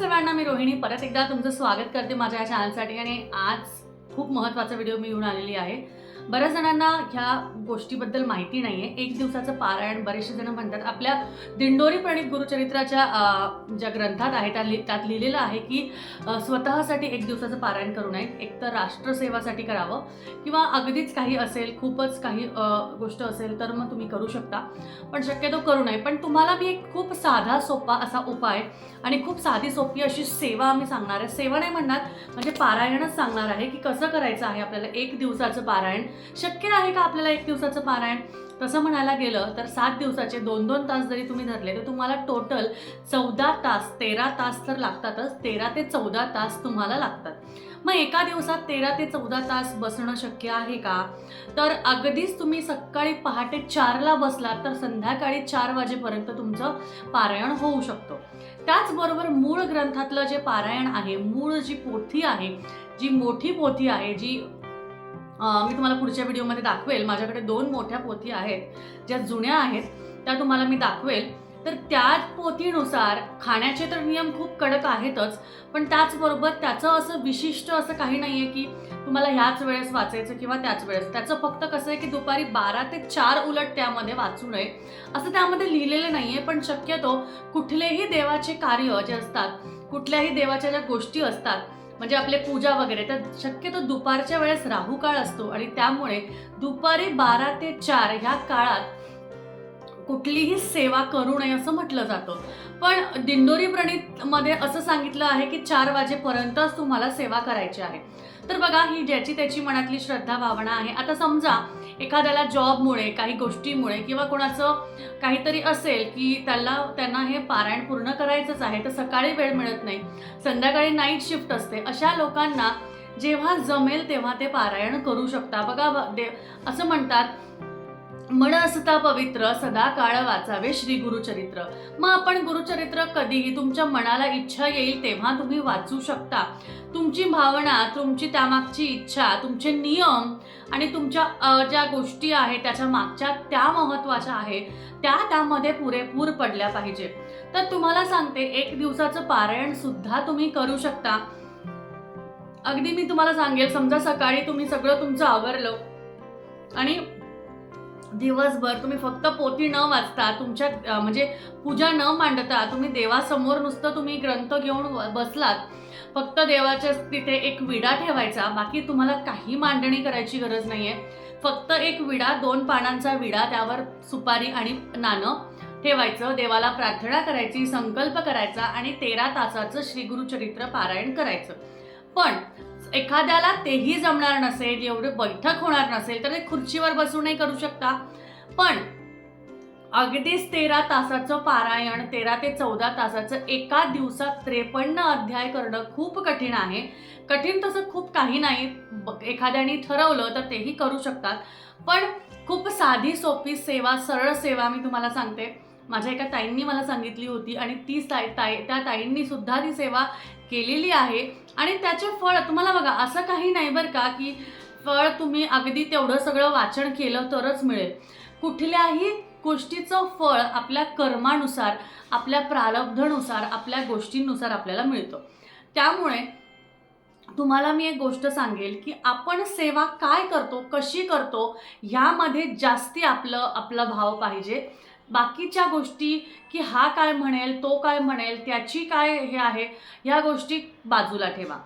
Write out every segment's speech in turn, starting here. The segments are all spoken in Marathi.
सर्वांना मी रोहिणी. परत एकदा तुमचं स्वागत करते माझ्या या चॅनलसाठी आणि आज खूप महत्त्वाचा व्हिडिओ मी घेऊन आलेली आहे. बऱ्याच जणांना ह्या गोष्टीबद्दल माहिती नाही आहे एक दिवसाचं पारायण बरेचसे जण म्हणतात. आपल्या दिंडोरी प्रणित गुरुचरित्राच्या ज्या ग्रंथात आहे त्या लि- त्यात लिहिलेलं आहे की स्वतःसाठी एक दिवसाचं पारायण करू नये. एक तर राष्ट्रसेवासाठी करावं किंवा अगदीच काही असेल खूपच काही गोष्ट असेल तर मग तुम्ही करू शकता. पण शक्यतो करू नये. पण तुम्हाला मी एक खूप साधा सोपा असा उपाय आणि खूप साधी सोपी अशी सेवा आम्ही सांगणार आहे. सेवा नाही म्हणणार म्हणजे पारायणच सांगणार आहे की कसं करायचं आहे आपल्याला एक दिवसाचं पारायण. शक्य आहे का आपल्याला एक दिवसाचं पारायण? तसं म्हणायला गेलं तर सात दिवसाचे दोन दोन तास जरी तुम्ही धरले तर तुम्हाला टोटल चौदा तास तेरा तास तर लागतातच. तेरा ते चौदा तास तुम्हाला लागतात. मग एका दिवसात तेरा ते चौदा तास बसणं शक्य आहे का? तर अगदीच तुम्ही सकाळी पहाटे चारला बसलात तर संध्याकाळी चार वाजेपर्यंत तुमचं पारायण होऊ शकतो. त्याचबरोबर मूळ ग्रंथातलं जे पारायण आहे मूळ जी पोथी आहे जी मोठी पोथी आहे जी मी तुम्हाला पुढच्या व्हिडिओमध्ये दाखवेल. माझ्याकडे दोन मोठ्या पोथी आहेत. ज्या जुन्या आहेत त्या तुम्हाला मी दाखवेल. तर त्या पोथीनुसार खाण्याचे तर नियम खूप कडक आहेतच पण त्याचबरोबर त्याचं असं विशिष्ट असं काही नाही आहे की तुम्हाला ह्याच वेळेस वाचायचं किंवा त्याच वेळेस. त्याचं फक्त कसं आहे की दुपारी बारा ते चार उलट त्यामध्ये वाचू नये. असं त्यामध्ये लिहिलेलं नाही आहे पण शक्यतो कुठलेही देवाचे कार्य जे असतात कुठल्याही देवाच्या ज्या गोष्टी असतात म्हणजे आपले पूजा वगैरे. तर शक्यतो दुपारच्या वेळेस राहू काळ असतो आणि त्यामुळे दुपारी बारा ते चार ह्या काळात कुठलीही सेवा करू नये असं म्हटलं जातं. पण दिंडोरी प्रणित मध्ये असं सांगितलं आहे की चार वाजेपर्यंतच तुम्हाला सेवा करायची आहे. तर बघा ही ज्याची त्याची मनातली श्रद्धा भावना आहे. आता समजा एखाद्याला जॉबमुळे काही गोष्टीमुळे किंवा कोणाचं काहीतरी असेल की त्याला त्यांना हे पारायण पूर्ण करायचंच आहे तर सकाळी वेळ मिळत नाही संध्याकाळी नाईट शिफ्ट असते अशा लोकांना जेव्हा जमेल तेव्हा ते पारायण करू शकता. बघा दे असं म्हणतात मन असता पवित्र सदा काळ वाचावे श्री गुरुचरित्र. मग आपण गुरुचरित्र कधीही तुमच्या मनाला इच्छा येईल तेव्हा तुम्ही वाचू शकता. तुमची भावना तुमची त्यामागची इच्छा तुमचे नियम आणि तुमच्या ज्या गोष्टी आहेत त्याच्या मागच्या त्या महत्त्वाच्या आहेत त्या त्यामध्ये पुरेपूर पडल्या पाहिजे. तर तुम्हाला सांगते एक दिवसाचं पारायण सुद्धा तुम्ही करू शकता. अगदी मी तुम्हाला सांगेल समजा सकाळी तुम्ही सगळं तुमचं आवरलं आणि दिवसभर तुम्ही फक्त पोथी न वाचता तुमच्या म्हणजे पूजा न मांडता तुम्ही देवासमोर नुसतं तुम्ही ग्रंथ घेऊन व- बसलात. फक्त देवाच्या तिथे एक विडा ठेवायचा बाकी तुम्हाला काही मांडणी करायची गरज नाही आहे फक्त एक विडा दोन पानांचा विडा त्यावर सुपारी आणि नाणं ठेवायचं देवाला प्रार्थना करायची संकल्प करायचा आणि तेरा तासाचं श्री गुरुचरित्र पारायण करायचं. पण एखाद्याला तेही जमणार नसेल एवढं बैठक होणार नसेल तर ते खुर्चीवर बसूनही करू शकता. पण अगदीच तेरा तासाचं पारायण तेरा ते चौदा तासाचं एका दिवसात त्रेपन्न अध्याय करणं खूप कठीण आहे. कठीण तसं खूप काही नाही. ब- एखाद्याने ठरवलं तर तेही करू शकतात. पण खूप साधी सोपी सेवा सरळ सेवा मी तुम्हाला सांगते. माझ्या एका ताईंनी मला सांगितली होती आणि ती ताई ताई त्या ताईंनीसुद्धा ती सेवा केलेली आहे. आणि त्याचे फळ तुम्हाला बघा असं काही नाही बरं का की फळ तुम्ही अगदी तेवढं सगळं वाचन केलं तरच मिळेल. कुठल्याही गोष्टीचं फळ आपल्या कर्मानुसार आपल्या प्रारब्धनुसार आपल्या गोष्टींनुसार आपल्याला मिळतं. त्यामुळे तुम्हाला मी एक गोष्ट सांगेल की आपण सेवा काय करतो कशी करतो ह्यामध्ये जास्ती आपलं आपला भाव पाहिजे. बाकीच्या गोष्टी की हा काय म्हणेल तो काय म्हणेल त्याची काय हे आहे ह्या गोष्टी बाजूला ठेवा.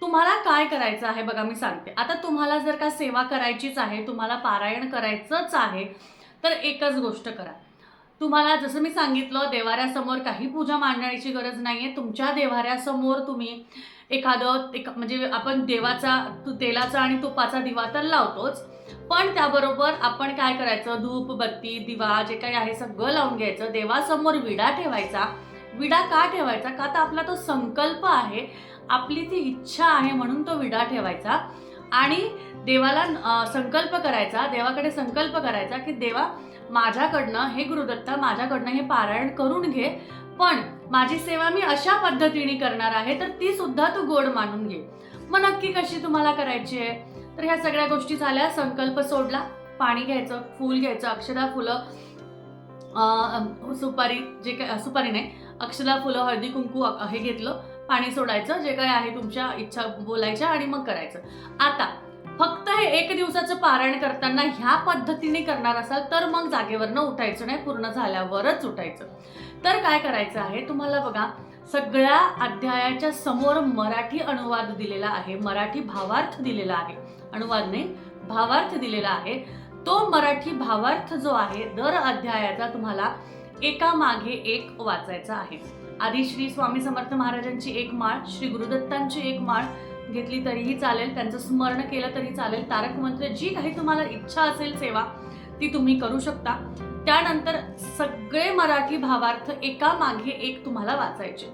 तुम्हाला काय करायचं आहे बघा मी सांगते. आता तुम्हाला जर का सेवा करायचीच आहे तुम्हाला पारायण करायचंच आहे तर एकच गोष्ट करा. तुम्हाला जसं मी सांगितलं देवाऱ्यासमोर काही पूजा मांडण्याची गरज नाही आहे तुमच्या देवाऱ्यासमोर तुम्ही एखादं एक म्हणजे आपण देवाचा तू तेलाचा आणि तुपाचा दिवा तर लावतोच. पण त्याबरोबर आपण काय करायचं? धूप बत्ती दिवा जे काही आहे सगळं लावून घ्यायचं. देवासमोर विडा ठेवायचा. विडा का ठेवायचा? का तर आपला तो संकल्प आहे. आपली ती इच्छा आहे म्हणून तो विडा ठेवायचा. आणि देवाला संकल्प करायचा. देवाकडे संकल्प करायचा की देवा माझ्याकडनं हे गुरुदत्ता माझ्याकडनं हे पारायण करून घे. पण माझी सेवा मी अशा पद्धतीने करणार आहे तर ती सुद्धा तू गोड मानून घे. मग नक्की कशी तुम्हाला करायची आहे? तर ह्या सगळ्या गोष्टी झाल्या संकल्प सोडला पाणी घ्यायचं फूल घ्यायचं अक्षदा फुलं सुपारी जे काय सुपारी नाही अक्षदा फुलं हळदी कुंकू हे घेतलं पाणी सोडायचं जे काय आहे तुमच्या इच्छा बोलायच्या आणि मग करायचं. आता फक्त हे एक दिवसाचं पारायण करताना ह्या पद्धतीने करणार असाल तर मग जागेवरनं उठायचं नाही पूर्ण झाल्यावरच उठायचं. तर काय करायचं आहे? तुम्हाला बघा सगळ्या अध्यायाच्या समोर मराठी अनुवाद दिलेला आहे. मराठी भावार्थ दिलेला आहे. अनुवाद नाही भावार्थ दिलेला आहे. तो मराठी भावार्थ जो आहे दर अध्यायाचा तुम्हाला एका मागे एक वाचायचा आहे. आधी श्री स्वामी समर्थ महाराजांची एक माळ श्री गुरुदत्तांची एक माळ घेतली तरीही चालेल. त्यांचं स्मरण केलं तरी चालेल. तारक मंत्र जी काही तुम्हाला इच्छा असेल सेवा ती तुम्ही करू शकता. त्यानंतर सगळे मराठी भावार्थ एका मागे एक तुम्हाला वाचायचे.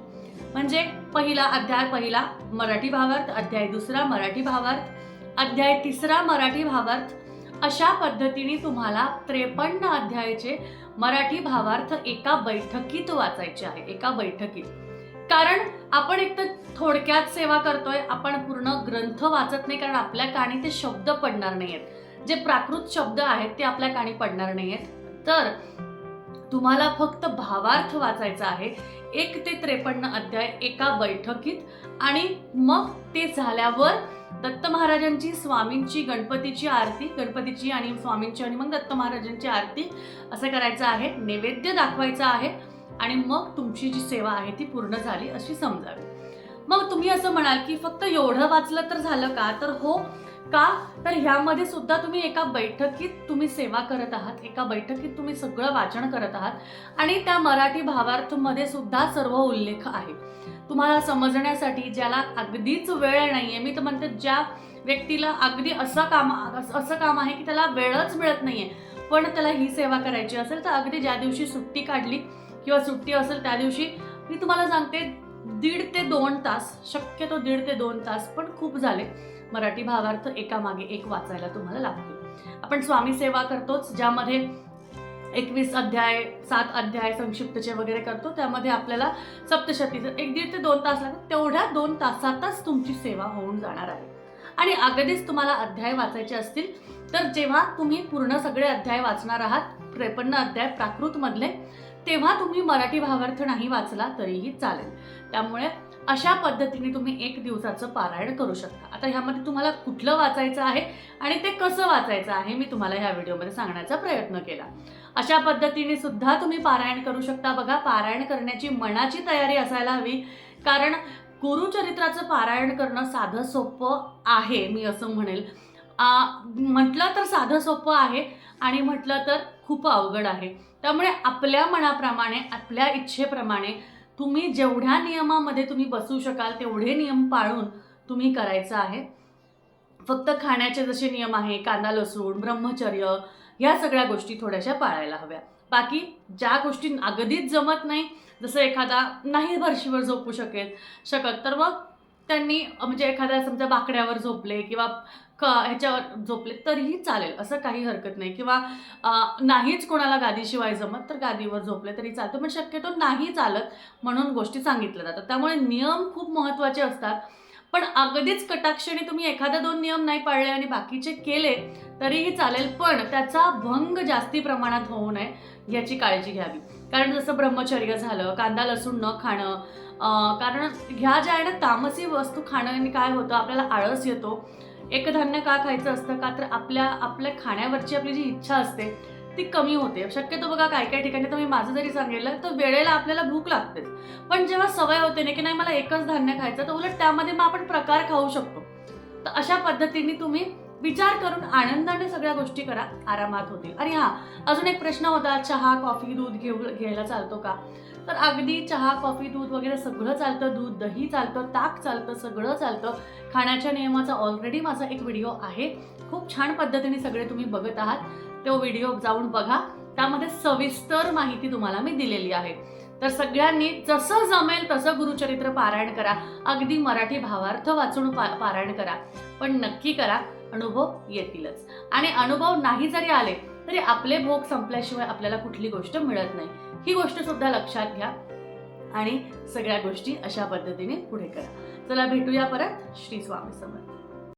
म्हणजे पहिला अध्याय पहिला मराठी भावार्थ अध्याय दुसरा मराठी भावार्थ अध्याय तिसरा मराठी भावार्थ. अशा पद्धतीने तुम्हाला त्रेपन्न अध्यायाचे मराठी भावार्थ एका बैठकीत वाचायचे आहे एका बैठकीत. कारण आपण एक तर थोडक्यात सेवा करतोय आपण पूर्ण ग्रंथ वाचत नाही कारण आपल्या काणी ते शब्द पडणार नाहीयेत. जे प्राकृत शब्द आहेत ते आपल्या कानी पडणार नाहीयेत. तर तुम्हाला फक्त भावार्थ वाचायचा आहे. एक ते त्रेपन्न अध्याय एका बैठकीत आणि मग ते झाल्यावर दत्त महाराजांची स्वामींची गणपतीची आरती गणपतीची आणि स्वामींची आणि मग दत्त महाराजांची आरती असं करायचं आहे. नैवेद्य दाखवायचं आहे आणि मग तुमची जी सेवा आहे ती पूर्ण झाली अशी समजावी. मग तुम्ही असं म्हणाल की फक्त एवढं वाचलं तर झालं का? तर हो का? तर ह्यामध्ये सुद्धा तुम्ही एका बैठकीत तुम्ही सेवा करत आहात एका बैठकीत तुम्ही सगळं वाचन करत आहात आणि त्या मराठी भावार्थमध्ये सुद्धा सर्व उल्लेख आहे तुम्हाला समजण्यासाठी ज्याला अगदीच वेळ नाही आहे मी तर म्हणते ज्या व्यक्तीला अगदी असं काम असं काम आहे की त्याला वेळच मिळत नाही आहे पण त्याला ही सेवा करायची असेल तर अगदी ज्या दिवशी सुट्टी काढली किंवा सुट्टी असेल त्या दिवशी मी तुम्हाला सांगते दीड ते दोन तास शक्यतो दीड ते दोन तास पण खूप झाले. मराठी भावार्थ एका मागे एक वाचायला तुम्हाला लागतो. आपण स्वामी सेवा करतोच ज्यामध्ये एकवीस अध्याय सात अध्याय संक्षिप्तचे वगैरे करतो त्यामध्ये आपल्याला सप्तशतीचं एक दीड ते दोन तास लागतात तेवढ्या दोन तासातच तुमची सेवा होऊन जाणार आहे. आणि अगदीच तुम्हाला अध्याय वाचायचे असतील तर जेव्हा तुम्ही पूर्ण सगळे अध्याय वाचणार आहात त्रेपन्न अध्याय प्राकृतमधले तेव्हा तुम्ही मराठी भावार्थ नाही वाचला तरीही चालेल. त्यामुळे अशा पद्धतीने तुम्ही एक दिवसाचं पारायण करू शकता. आता ह्यामध्ये तुम्हाला कुठलं वाचायचं आहे आणि ते कसं वाचायचं आहे मी तुम्हाला ह्या व्हिडिओमध्ये सांगण्याचा प्रयत्न केला. अशा पद्धतीने सुद्धा तुम्ही पारायण करू शकता. बघा पारायण करण्याची मनाची तयारी असायला हवी. कारण गुरुचरित्राचं पारायण करणं साधं सोपं आहे मी असं म्हणेल. म्हटलं तर साधं सोपं आहे आणि म्हटलं तर खूप अवघड आहे. त्यामुळे आपल्या मनाप्रमाणे आपल्या इच्छेप्रमाणे तुम्ही जेवढ्या नियमामध्ये तुम्ही बसू शकाल तेवढे नियम पाळून तुम्ही करायचं आहे. फक्त खाण्याचे जसे नियम आहे कांदा लसूण ब्रह्मचर्य ह्या सगळ्या गोष्टी थोड्याशा पाळायला हव्या. बाकी ज्या गोष्टी अगदीच जमत नाही जसं एखादा नाही भरशीवर झोपू शकेल शकत. तर मग त्यांनी म्हणजे एखाद्या समजा बाकड्यावर झोपले किंवा क ह्याच्यावर झोपले तरीही चालेल असं काही हरकत नाही. किंवा नाहीच कोणाला गादीशिवाय जमत तर गादीवर झोपले तरी चालतं. पण शक्यतो नाही चालत म्हणून गोष्टी सांगितल्या जातात. त्यामुळे नियम खूप महत्त्वाचे असतात. पण अगदीच कटाक्षाने तुम्ही एखादा दोन नियम नाही पाळले आणि बाकीचे केले तरीही चालेल. पण त्याचा भंग जास्ती प्रमाणात होऊ नये याची काळजी घ्यावी. कारण जसं ब्रह्मचर्य झालं कांदा लसूण न खाणं कारण ह्या ज्या आहे ना तामसी वस्तू खाण्याने काय होतं आपल्याला आळस येतो. एकधान्य का खायचं असतं? का तर आपल्या आपल्या खाण्यावरची आपली जी इच्छा असते ती कमी होते. शक्यतो बघा काय काय ठिकाणी तर मी माझं जरी सांगितलं तर वेळेला आपल्याला भूक लागतेच. पण जेव्हा सवय होते ना की नाही मला एकच धान्य खायचं तर उलट त्यामध्ये मग आपण प्रकार खाऊ शकतो. तर अशा पद्धतीने तुम्ही विचार करून आनंदाने सगळ्या गोष्टी करा आरामात होतील. आणि हा अजून एक प्रश्न होता चहा कॉफी दूध घेऊ घ्यायला चालतो का? तर अगदी चहा कॉफी दूध वगैरे सगळं चालतं दूध दही चालतं ताक चालतं सगळं चालतं. खाण्याच्या नियमाचा ऑलरेडी माझा एक व्हिडिओ आहे. खूप छान पद्धतीने सगळे तुम्ही बघत आहात. तो व्हिडिओ जाऊन बघा. त्यामध्ये सविस्तर माहिती तुम्हाला मी दिलेली आहे. तर सगळ्यांनी जसं जमेल तसं गुरुचरित्र पारायण करा. अगदी मराठी भावार्थ वाचून पा पारायण करा. पण नक्की करा अनुभव येतीलच. आणि अनुभव नाही जरी आले तरी आपले भोग संपल्याशिवाय आपल्याला कुठली गोष्ट मिळत नाही. ही गोष्ट सुद्धा लक्षात घ्या आणि सगळ्या गोष्टी अशा पद्धतीने पुढे करा. चला भेटूया परत. श्री स्वामी समर्थ.